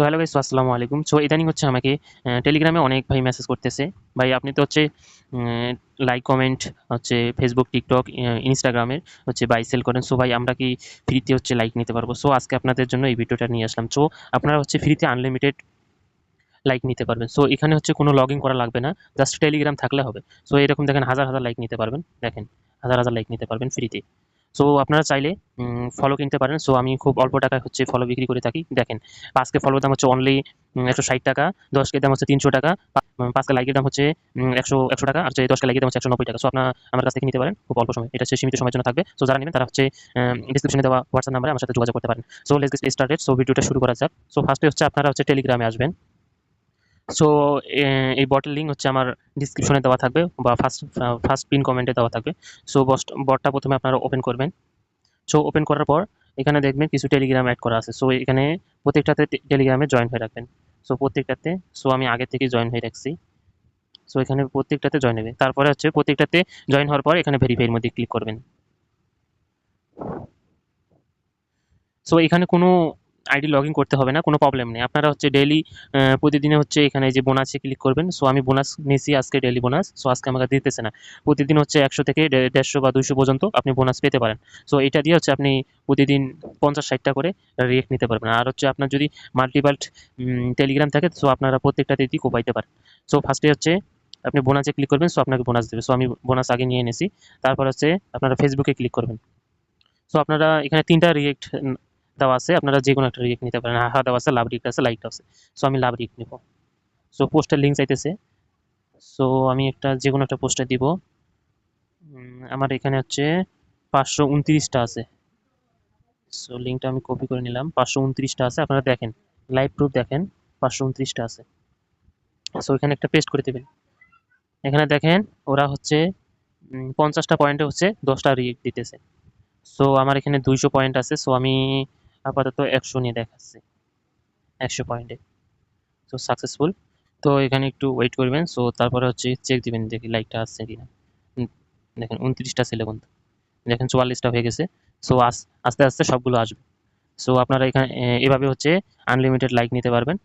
তো hello guys আসসালামু আলাইকুম। সো ইদানিং হচ্ছে আমাকে টেলিগ্রামে অনেক ভাই মেসেজ করতেছে। ভাই, আপনি তো হচ্ছে লাইক কমেন্ট হচ্ছে ফেসবুক টিকটক ইনস্টাগ্রামের হচ্ছে বাই সেল করেন। সো ভাই, আমরা কি ফ্রিতে হচ্ছে লাইক নিতে পারব? সো আজকে আপনাদের জন্য এই ভিডিওটা নিয়ে আসলাম। সো আপনারা হচ্ছে ফ্রিতে আনলিমিটেড লাইক নিতে পারবেন। সো এখানে হচ্ছে কোনো লগ করা লাগবে না জাস্ট টেলিগ্রাম থাকলে হবে। সো এরকম দেখেন, হাজার হাজার লাইক নিতে পারবেন। দেখেন, হাজার হাজার লাইক নিতে পারবেন ফ্রিতে সো আপনারা চাইলে ফলো কিনতে পারেন। সো আমি খুব অল্প টাকায় হচ্ছে ফলো বিক্রি করে থাকি। দেখেন, পাঁচকে ফলোর দাম হচ্ছে অনলি একশো ষাট টাকা, দশকে দাম হচ্ছে তিনশো টাকা পাঁচকে লাইকের দাম হচ্ছে একশো একশো টাকা, আর দশকে লাইকের দাম হচ্ছে একশো নব্বই টাকা। সো আপনার আমার কাছ থেকে নিতে পারেন, খুব অল্প সময়। এটা হচ্ছে সীমিত সময়ের জন্য থাকবে। সো যারা নেবেন, তারা হচ্ছে ডিসক্রিপশনে দেওয়া হোয়াটসঅ্যাপ নাম্বারে আমার সাথে যোগাযোগ করতে পারেন। সো লেটস স্টার্টেড সো ভিডিওটা শুরু করা যাক। সো ফার্স্টে হচ্ছে আপনারা হচ্ছে টেলিগ্রামে আসবেন। সো এই বটের লিঙ্ক হচ্ছে আমার ডিসক্রিপশনে দেওয়া থাকবে বা ফার্স্ট ফার্স্ট পিন কমেন্টে দেওয়া থাকবে। সো বটটা প্রথমে আপনারা ওপেন করবেন। সো ওপেন করার পর এখানে দেখবেন কিছু টেলিগ্রাম অ্যাড করা আছে। সো এখানে প্রত্যেকটাতে টেলিগ্রামে জয়েন হয়ে রাখবেন। সো প্রত্যেকটাতে সো আমি আগে থেকে জয়েন হয়ে রাখছি। সো এখানে প্রত্যেকটাতে জয়েন হবে। তারপরে হচ্ছে প্রত্যেকটাতে জয়েন হওয়ার পর এখানে ভেরিফাইয়ের মধ্যে ক্লিক করবেন। সো এখানে কোনো আইডি লগ করতে হবে না, কোনো প্রবলেম নেই। আপনারা হচ্ছে ডেলি প্রতিদিনে হচ্ছে এখানে যে বোনাসে ক্লিক করবেন সো আমি বোনাস নিয়েছি আজকে ডেলি বোনাস সো আজকে আমাকে দিতেছে না। প্রতিদিন হচ্ছে একশো থেকে দেড়শো বা দুশো পর্যন্ত আপনি বোনাস পেতে পারেন। সো এটা দিয়ে হচ্ছে আপনি প্রতিদিন পঞ্চাশ ষাটটা করে রিয়েক্ট নিতে পারবেন। আর হচ্ছে আপনার যদি মাল্টিপাল্ট টেলিগ্রাম থাকে সো আপনারা প্রত্যেকটাতে দিয়ে কোপাইতে পারেন। সো ফার্স্টে হচ্ছে আপনি বোনাসে ক্লিক করবেন সো আপনাকে বোনাস দেবে। সো আমি বোনাস আগে নিয়ে এনেছি। তারপর হচ্ছে আপনারা ফেসবুকে ক্লিক করবেন। সো আপনারা এখানে তিনটা রিয়েক্ট দেওয়া আছে, আপনারা যে কোনো একটা রিয়েক্ট নিতে পারেন। হা দেওয়া আছে, লাভ রিয়েক্ট আছে লাইট আছে। সো আমি লাভ রিয়েক্ট নেব। সো পোস্টের লিঙ্ক চাইতেছে সো আমি একটা যে কোনো একটা পোস্টার দিব। আমার এখানে হচ্ছে পাঁচশো উনত্রিশটা আছে। সো লিঙ্কটা আমি কপি করে নিলাম। পাঁচশো উনত্রিশটা আছে, আপনারা দেখেন। লাইভ প্রুফ দেখেন, পাঁচশো উনত্রিশটা আছে। সো এখানে একটা পেস্ট করে দেবেন। এখানে দেখেন, ওরা হচ্ছে পঞ্চাশটা পয়েন্টে হচ্ছে দশটা রিয়েক্ট দিতেছে। সো আমার এখানে দুইশো পয়েন্ট আছে। সো আমি আপাতত একশো নিয়ে দেখাচ্ছে, একশো পয়েন্টে সো সাকসেসফুল তো এখানে একটু ওয়েট করবেন। সো তারপরে হচ্ছে চেক দিবেন দেখি লাইকটা আসছে কি না দেখেন উনত্রিশটা ছেলে কিন্তু। দেখেন চুয়াল্লিশটা হয়ে গেছে। সো আস্তে আস্তে সবগুলো আসবে। সো আপনারা এখানে এভাবে হচ্ছে আনলিমিটেড লাইক নিতে পারবেন।